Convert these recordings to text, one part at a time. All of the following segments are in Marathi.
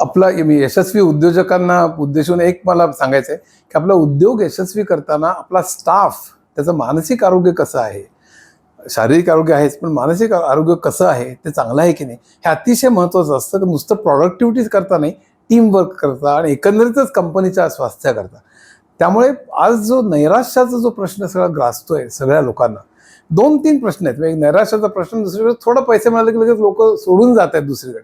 आपला मी यशस्वी उद्योजकांना उद्देशून एक मला सांगायचं आहे की आपला उद्योग यशस्वी करताना आपला स्टाफ त्याचं मानसिक आरोग्य कसं आहे? शारीरिक आरोग्य आहेच पण मानसिक आरोग्य कसं आहे? ते चांगलं आहे की नाही? हे अतिशय महत्त्वाचं असतं. की नुसतं प्रॉडक्टिव्हिटीज करता नाही टीम वर्क करता आणि एकंदरीतच कंपनीच्या स्वास्थ्याकरता त्यामुळे आज जो नैराश्याचा जो प्रश्न सगळा ग्रासतोय सगळ्या लोकांना दोन तीन प्रश्न आहेत. एक नैराश्याचा प्रश्न दुसरीकडे थोडं पैसे मिळाले की लगेच लोक सोडून जात आहेत दुसरीकडे.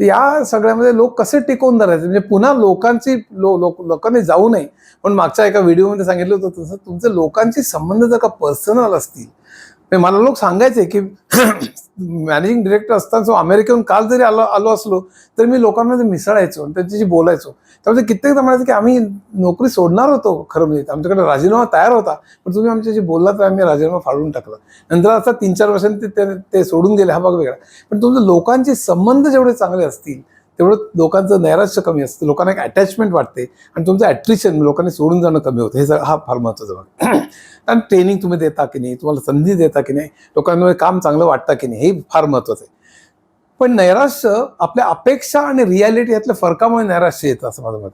तर या सगळ्यामध्ये लोक कसे टिकवून धरायचे? म्हणजे पुन्हा लोकांची लो लोक लोकांनी जाऊ नये. पण मागच्या एका व्हिडिओमध्ये सांगितलं होतं तसं तुमचे लोकांची संबंध जर का पर्सनल असतील मला लोक सांगायचे की मॅनेजिंग डिरेक्टर असताना अमेरिकेहून काल जरी आलो आलो असलो तरी मी लोकांमध्ये मिसळायचो आणि त्यांच्याशी बोलायचो. त्यामुळे कित्येकदा म्हणायचं की आम्ही नोकरी सोडणार होतो. खरं म्हणजे आमच्याकडे राजीनामा तयार होता पण तुम्ही आमच्याशी बोलला तर आम्ही राजीनामा फाडून टाकला. नंतर आता तीन चार वर्षांनी ते- ते ते सोडून गेले हा भाग वेगळा. पण तुमचे लोकांचे संबंध जेवढे चांगले असतील तेवढं लोकांचं नैराश्य कमी असतं. लोकांना एक अटॅचमेंट वाटते आणि तुमचं ॲट्रिशन लोकांनी सोडून जाणं कमी होतं. हे सगळं हा फार महत्त्वाचा भाग कारण ट्रेनिंग तुम्ही देता की नाही तुम्हाला संधी देता की नाही लोकांमुळे काम चांगलं वाटतं की नाही हे फार महत्त्वाचं आहे. पण नैराश्य आपल्या अपेक्षा आणि रियालिटी यातल्या फरकामुळे नैराश्य येतं असं माझं मत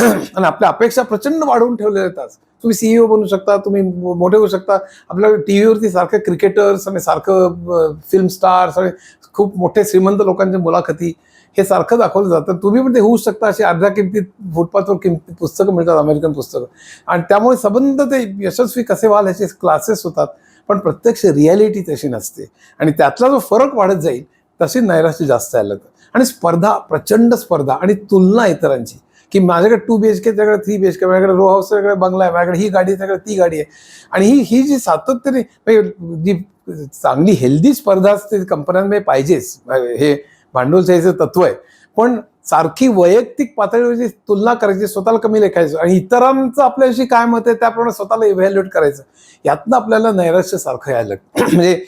आणि आपल्या अपेक्षा प्रचंड वाढवून ठेवलेल्या येतात. तुम्ही सीईओ बनू शकता तुम्ही मोठे होऊ शकता. आपल्या टी व्हीवरती सारखं क्रिकेटर्स आणि सारखं फिल्म स्टार्स आणि खूप मोठे श्रीमंत लोकांच्या मुलाखती हे सारखं दाखवलं जातं. तुम्ही पण ते होऊ शकता अशी अर्ध्या किमतीत फुटपाथवर किमतीत पुस्तकं मिळतात अमेरिकन पुस्तकं. आणि त्यामुळे संबंध ते यशस्वी कसे व्हाल ह्याचे क्लासेस होतात पण प्रत्यक्ष रियालिटी तशी नसते. आणि त्यातला जो फरक वाढत जाईल तशी नैराश्य जास्त यायला लागतं. आणि स्पर्धा प्रचंड स्पर्धा आणि तुलना इतरांची. की माझ्याकडे टू बी एच के त्याकडे थ्री बी एच के माझ्याकडे रो हाऊस त्याकडे बंगला आहे माझ्याकडे ही गाडी आहे त्याकडे ती गाडी आहे. आणि ही ही जी सातत्याने म्हणजे जी चांगली हेल्दी स्पर्धा असते कंपन्यांमध्ये पाहिजेच. हे भांडवलशाहीचं तत्व आहे. पण सारखी वैयक्तिक पातळीवरची तुलना करायची स्वतःला कमी लेखायचं आणि इतरांचं आपल्याशी काय मत आहे त्याप्रमाणे स्वतःला इव्हॅल्युएट करायचं. यातनं आपल्याला नैराश्य सारखं यायला म्हणजे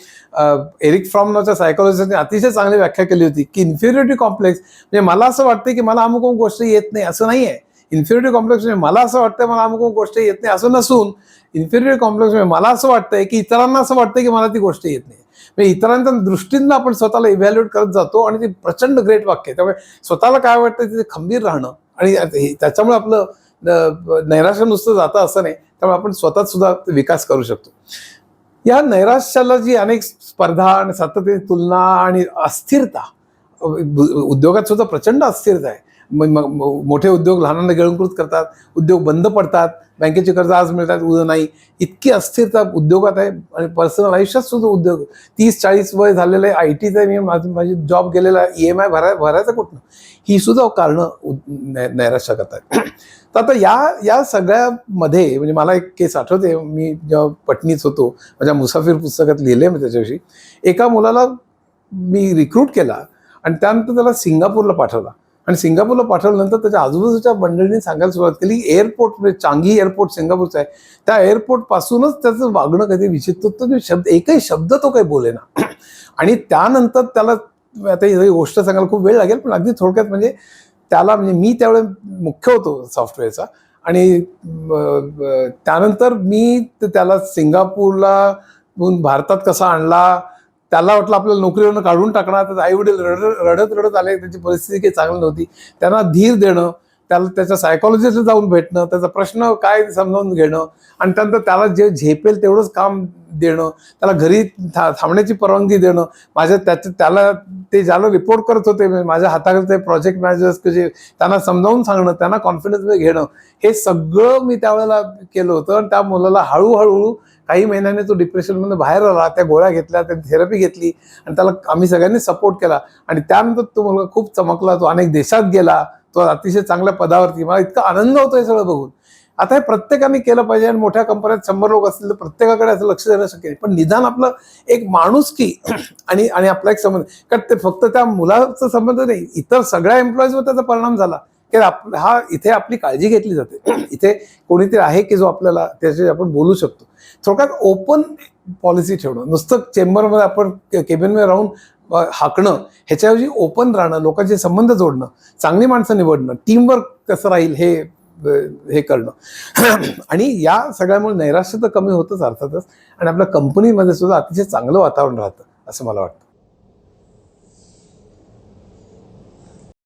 एरिक फ्रॉम नावच्या सायकोलॉजिस्टने अतिशय चांगली व्याख्या केली होती की इन्फिरिटी कॉम्प्लेक्स म्हणजे मला असं वाटतं की मला अमुक अमुक गोष्ट येत नाही असं नाही आहे इन्फिरिटी कॉम्प्लेक्स म्हणजे मला असं वाटतं मला अमुक गोष्ट येत नाही. असं नसून इन्फिरिटी कॉम्प्लेक्स म्हणजे मला असं वाटतंय की इतरांना असं वाटतं की मला ती गोष्ट येत नाही. म्हणजे इतरांच्या दृष्टीनं आपण स्वतःला इव्हॅल्युएट करत जातो आणि ते प्रचंड ग्रेट वाक्य आहे. त्यामुळे स्वतःला काय वाटतं तिथे खंबीर राहणं आणि हे- त्याच्यामुळे आपलं नैराश्य नुसतं जातं असं नाही. त्यामुळे आपण स्वतः सुद्धा विकास करू शकतो. या नैराश्याला जी अनेक स्पर्धा आणि सातत्याने तुलना आणि अस्थिरता उद्योगात सुद्धा प्रचंड अस्थिरता आहे. मोठे उद्योग लहानांना गिळंकृत करतात उद्योग बंद पडतात बँकेचे कर्ज आज मिळतात उद्या नाही. इतकी अस्थिरता उद्योगात आहे आणि पर्सनल आयुष्यात सुद्धा उद्योग. तीस चाळीस वय झालेलं आहे आय टीचा मी माझी माझी जॉब गेलेला ई एम आय भराय भरायचं कुठनं? ही सुद्धा कारणं नैराश्य करतात तर आता या या सगळ्यामध्ये म्हणजे मला एक केस आठवते. मी जेव्हा पटणीच होतो माझ्या मुसाफिर पुस्तकात लिहिले मी त्याच्याविषयी. एका मुलाला मी रिक्रूट केला आणि त्यानंतर त्याला सिंगापूरला पाठवला. आणि सिंगापूरला पाठवल्यानंतर त्याच्या आजूबाजूच्या मंडळींनी सांगायला सुरुवात केली एअरपोर्ट म्हणजे चांगी एअरपोर्ट सिंगापूरचं आहे. त्या एअरपोर्टपासूनच त्याचं वागणं कधी विचित्र होतं की शब्द एकही शब्द तो काही बोले ना आणि त्यानंतर त्याला आता ही गोष्ट सांगायला खूप वेळ लागेल पण अगदी थोडक्यात म्हणजे त्याला म्हणजे मी त्यावेळेस मुख्य होतो सॉफ्टवेअरचा आणि त्यानंतर मी त्याला सिंगापूरला भारतात कसा आणला त्याला वाटलं आपल्याला नोकरीवरून काढून टाकणार तर आई वडील रडत रडत रडत आले त्यांची परिस्थिती काही चांगली नव्हती. त्यांना धीर देणं त्याला त्याच्या सायकॉलॉजिस्ट जाऊन भेटणं त्याचा प्रश्न काय समजावून घेणं आणि त्यानंतर त्याला जे झेपेल तेवढंच काम देणं त्याला घरी था थांबण्याची परवानगी देणं. माझ्या त्याच्या त्याला ते ज्याला रिपोर्ट करत होते म्हणजे माझ्या माझ्या ते प्रोजेक्ट मॅनेजर्स जे त्यांना समजावून सांगणं त्यांना कॉन्फिडन्समध्ये घेणं हे सगळं मी त्यावेळेला केलं होतं आणि त्या मुलाला हळूहळू काही महिन्याने तो डिप्रेशनमधून बाहेर आला त्या गोळ्या घेतल्या त्या थेरपी घेतली आणि त्याला आम्ही सगळ्यांनी सपोर्ट केला. आणि त्यानंतर तो मुलगा खूप चमकला तो अनेक देशात गेला. तो अतिशय चांगल्या पदावरती. मला इतका आनंद होतो हे सगळं बघून. आता हे प्रत्येकाने केलं पाहिजे आणि मोठ्या कंपन्यात शंभर लोक असतील तर प्रत्येकाकडे असं लक्ष देणं शक्य नाही. पण निदान आपलं एक माणूस की आणि आणि आपला एक संबंध. कारण ते फक्त त्या मुलाचा संबंध नाही इतर सगळ्या एम्प्लॉईजवर त्याचा परिणाम झाला. की आप हा इथे आपली काळजी घेतली जाते. इथे कोणीतरी आहे की जो आपल्याला त्याच्याशी आपण बोलू शकतो. थोडक्यात ओपन पॉलिसी ठेवणं नुसतं चेंबरमध्ये आपण केबिनमध्ये राहून हाकणं ह्याच्याऐवजी ओपन राहणं लोकांचे संबंध जोडणं चांगली माणसं निवडणं टीमवर्क कसं राहील हे हे करणं. आणि या सगळ्यामुळे नैराश्य तर कमी होतच अर्थातच. आणि आपल्या कंपनीमध्ये सुद्धा अतिशय चांगलं वातावरण राहतं असं मला वाटतं.